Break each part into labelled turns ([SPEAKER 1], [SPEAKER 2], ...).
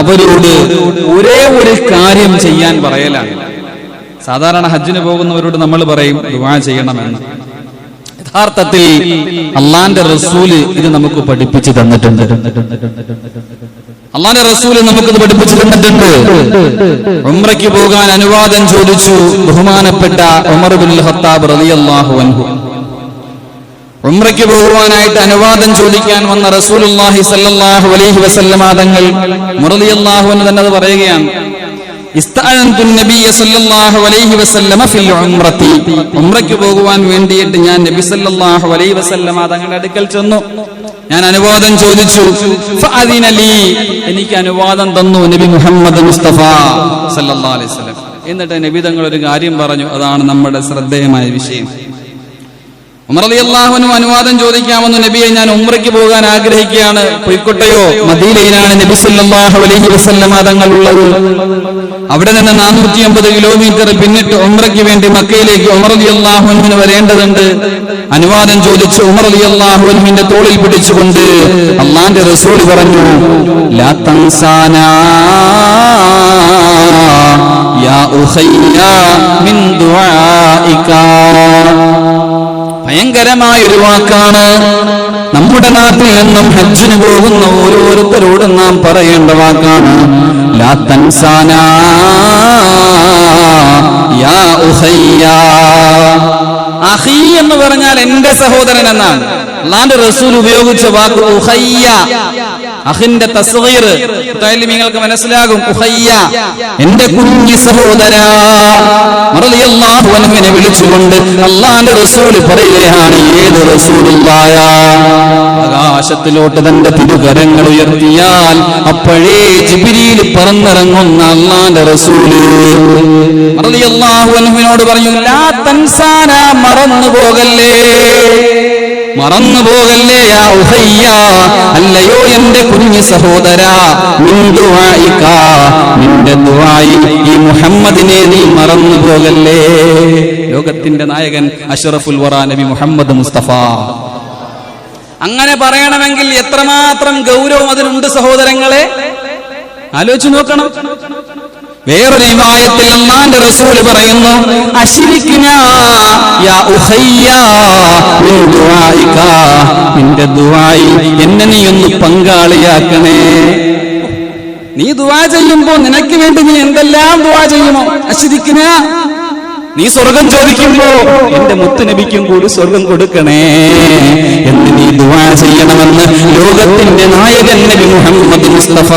[SPEAKER 1] അവരോട് ഒരേ ഒരു കാര്യം ചെയ്യാൻ പറയലാണ്. സാധാരണ ഹജ്ജിന് പോകുന്നവരോട് നമ്മൾ പറയും ദുആ ചെയ്യണമെന്ന്. യഥാർത്ഥത്തിൽ അള്ളാന്റെ റസൂൽ ഇത് നമുക്ക് പഠിപ്പിച്ചു തന്നിട്ടുണ്ട്. അള്ളാന്റെ റസൂൽ നമുക്കിത് പഠിപ്പിച്ചു തന്നിട്ടുണ്ട്. ഉംറയ്ക്ക് പോകാൻ അനുവാദം ചോദിച്ചു ബഹുമാനപ്പെട്ട ഉമർ ബിൻ ഖത്താബ് റളിയല്ലാഹു അൻഹു. ഉംറയ്ക്ക് പോകുവാനായിട്ട് അനുവാദം ചോദിക്കാൻ വന്ന റസൂലുള്ളാഹി സല്ലല്ലാഹു അലൈഹി വസല്ലമ തങ്ങൾ മുറളിയല്ലാഹു എന്ന് തന്നെ ഫിൽ ഉംറത്തി. ഉംറയ്ക്ക് പോകുവാൻ വേണ്ടിയിട്ട് ഞാൻ നബി സല്ലല്ലാഹു അലൈഹി വസല്ലമ തങ്ങളുടെ അടുക്കൽ ചെന്നു. ഞാൻ അനുവാദം ചോദിച്ചു എനിക്ക് അനുവാദം തന്നു നബി മുഹമ്മദ് മുസ്തഫ സല്ലല്ലാഹു അലൈഹി വസല്ലം. എന്നിട്ട് നബി തങ്ങൾ ഒരു കാര്യം പറഞ്ഞു അതാണ് നമ്മുടെ ശ്രദ്ധേയമായ വിഷയം. ഉമർ അള്ളാഹുവിന് അനുവാദം ചോദിക്കാമെന്ന് നബിയെ ഞാൻ ഉമ്രയ്ക്ക് പോകാൻ ആഗ്രഹിക്കുകയാണ്. പൊയ്ക്കൊട്ടയോ മദീനയിലാണ് നബി സല്ലല്ലാഹു അലൈഹി വസല്ലമ തങ്ങൾ അവിടെ നിന്ന് നാനൂറ്റി അമ്പത് കിലോമീറ്റർ പിന്നിട്ട് ഉമ്രയ്ക്ക് വേണ്ടി മക്കയിലേക്ക് ഉമർ അലി അള്ളാഹുവിന് വരേണ്ടതുണ്ട്. അനുവാദം ചോദിച്ച് ഉമർ അലി അള്ളാഹുവിന്റെ തോളിൽ പിടിച്ചുകൊണ്ട് അള്ളാന്റെ റസൂൽ പറഞ്ഞു ലാ യാ മിൻ ദുആഇക. ഭയങ്കരമായ ഒരു വാക്കാണ്. നമ്മുടെ നാട്ടിൽ നിന്നും ഹജ്ജിന് പോകുന്ന ഓരോരുത്തരോടും നാം പറയേണ്ട വാക്കാണ്. ലാ തൻസാന യാ എന്ന് പറഞ്ഞാൽ എന്റെ സഹോദരൻ എന്നാണ്. അള്ളാന്റെ റസൂൽ ഉപയോഗിച്ച വാക്ക് ഉഹയ്യ. അഹിന്റെ തസ്ഗീർ. എന്തായാലും നിങ്ങൾക്ക് മനസ്സിലാകും ഉഹയ്യ. എന്റെ കുഞ്ഞി സഹോദര റളിയല്ലാഹു അൻഹുവിനെ വിളിച്ചുകൊണ്ട് അള്ളാന്റെ റസൂൽ പറയുകയാണ് ഏത് റസൂലുള്ളായ? ആകാശത്തിലോട്ട് തന്റെ തിരുകരങ്ങൾ ഉയർത്തിയാൽ അപ്പോഴേ ജിബിരിയിൽ പറന്നിറങ്ങുന്ന അള്ളാന്റെ റസൂൽ. റളിയല്ലാഹു അൻഹുവിനോട് പറഞ്ഞു ലാ തൻസാന മറന്നു പോകല്ലേ മറന്നു പോകല്ലേ അല്ലയോ എന്റെ കുഞ്ഞു സഹോദര നിന്റെ ഈ മുഹമ്മദിനെ നീ മറന്നു പോകല്ലേ ലോകത്തിന്റെ നായകൻ അഷറഫുൽ വറ നബി മുഹമ്മദ് മുസ്തഫ. അങ്ങനെ പറയണമെങ്കിൽ എത്രമാത്രം ഗൗരവം അതിനുണ്ട് സഹോദരങ്ങളെ? ആലോചിച്ചു നോക്കണം. വേറൊരു വിവായത്തിൽ അള്ളാന്റെ റസൂൽ പറയുന്നു നിന്റെ ദുവായി എന്നെ നീ ഒന്ന് പങ്കാളിയാക്കണേ. നീ ദുവാ ചെയ്യുമ്പോ നിനക്ക് വേണ്ടി നീ എന്തെല്ലാം ദുവാ ചെയ്യുമോ? അശിരിക്കുന്ന നീ സ്വർഗം ചോദിക്കുമ്പോ എന്റെ മുത്തുനബിക്കും കൂടി സ്വർഗം കൊടുക്കണേ. എന്ന് നീ ദുവാ ചെയ്യണമെന്ന് ലോകത്തിന്റെ നായകൻ നബി മുഹമ്മദ് മുസ്തഫ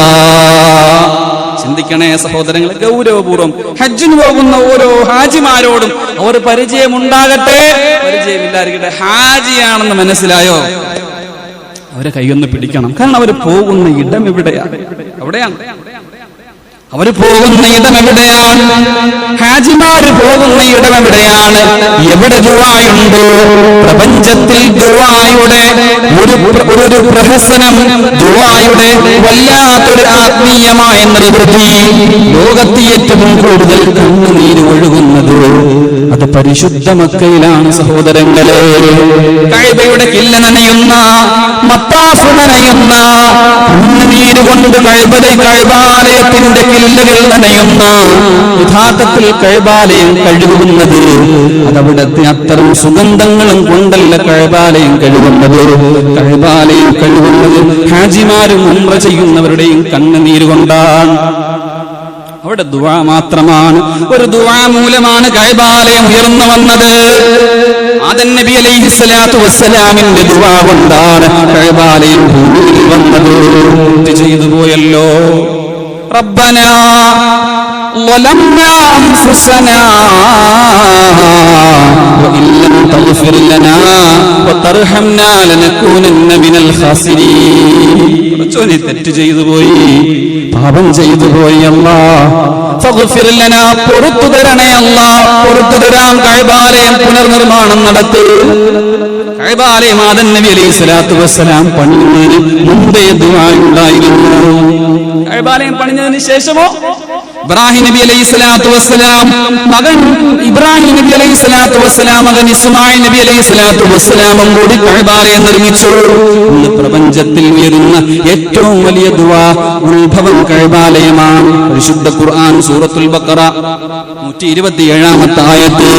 [SPEAKER 1] ചിന്തിക്കണേ സഹോദരങ്ങൾ ഗൗരവപൂർവം. ഹജ്ജിന് പോകുന്ന ഓരോ ഹാജിമാരോടും അവർ പരിചയമുണ്ടാകട്ടെ. പരിചയമില്ലായിരിക്കട്ടെ. ഹാജിയാണെന്ന് മനസ്സിലായോ? അവരെ കൈയൊന്ന് പിടിക്കണം. കാരണം അവർ പോകുന്ന ഇടം എവിടെയാണ്? അവിടെയാണ്. അവർ പോകുന്ന ഇടം എവിടെയാണ്? ഹാജിമാര് പോകുന്ന ഇടം എവിടെയാണ്? എവിടെ ദുവായുണ്ടോ? പ്രപഞ്ചത്തിൽ ദുവായുടെ ഒരു ഒരു പ്രഹസനം ദുവായുടെ വല്ലാത്തൊരു ആത്മീയമായ നിർവൃത്തി ലോകത്തിയേറ്റവും കൂടുതൽ കണ്ണുനീര് ഒഴുകുന്നത് അത് പരിശുദ്ധ മക്കയിലാണ് സഹോദരങ്ങളെ. കഴിവയുടെ കില്ല നനയുന്ന മത്താഫ് നനയുന്ന നീര് കൊണ്ട് കൈബലെ കഴിവാലയത്തിന്റെ കില്ലകൾ നനയുന്ന യഥാർത്ഥത്തിൽ കഴിവാലയം കഴുകുന്നത് അതവിടത്തെ അത്തരം സുഗന്ധങ്ങളും കൊണ്ടല്ല കഴിവാലയം കഴുകുന്നത്. കഴിവാലയം കഴുകുന്നത് ഹാജിമാരും ഉമ്ര ചെയ്യുന്നവരുടെയും കണ്ണുനീര് കൊണ്ടാണ്. അവിടെ ദുവാ മാത്രമാണ്. ഒരു ദുവാ മൂലമാണ് കൈബാലയം ഉയർന്നു വന്നത്. ആദൻ നബി അലൈഹി സ്വലാത്തു വസ്സലാമിന്റെ ദുവാ കൊണ്ടാണ് കൈബാലയം ഭൂമിയിൽ വന്നത്. ചെയ്തു പോയല്ലോ. റബ്ബന ظلمنا أنفسنا وإن لم تغفر لنا وترحمنا لنكونن من الخاسرين കുറച്ചോനെ തെറ്റ് ചെയ്തു പോയി പാപം ചെയ്തു പോയി അല്ലാ ഫഗ്ഫിർ ലനാ പുറത്തു തരണേ അല്ലാ പുറത്തു തരാം കൈബാലയം പുനർനിർമ്മാണം നടത്തി കൈബാലയം ആദൻ നബി അലൈഹി സ്വലാത്തു വസ്സലാം പണിയുന്നതിന് മുമ്പേ ദുആ ഉണ്ടായിരുന്നു കൈബാലയം പണിഞ്ഞതിന് ശേഷമോ ഇബ്രാഹിം നബി അലൈഹി സ്വലാത്തു വസ്സലാം മകൻ ഇബ്രാഹിം നബി അലൈഹി സ്വലാത്തു വസ്സലാം മകൻ ഇസ്മായിൽ നബി അലൈഹി സ്വലാത്തു വസ്സലാമും കൂടി കഴബാലയെ നിർമ്മിച്ചു. ഇന്ന് പ്രപഞ്ചത്തിൽ ഉയരുന്ന ഏറ്റവും വലിയ ദുവാ ഉത്ഭവം കഴബാലയമാണ് പരിശുദ്ധ ഖുർആൻ സൂറത്തുൽ ബക്കറ നൂറ്റി ഇരുപത്തിയേഴാമത്തെ ആയത്ത്.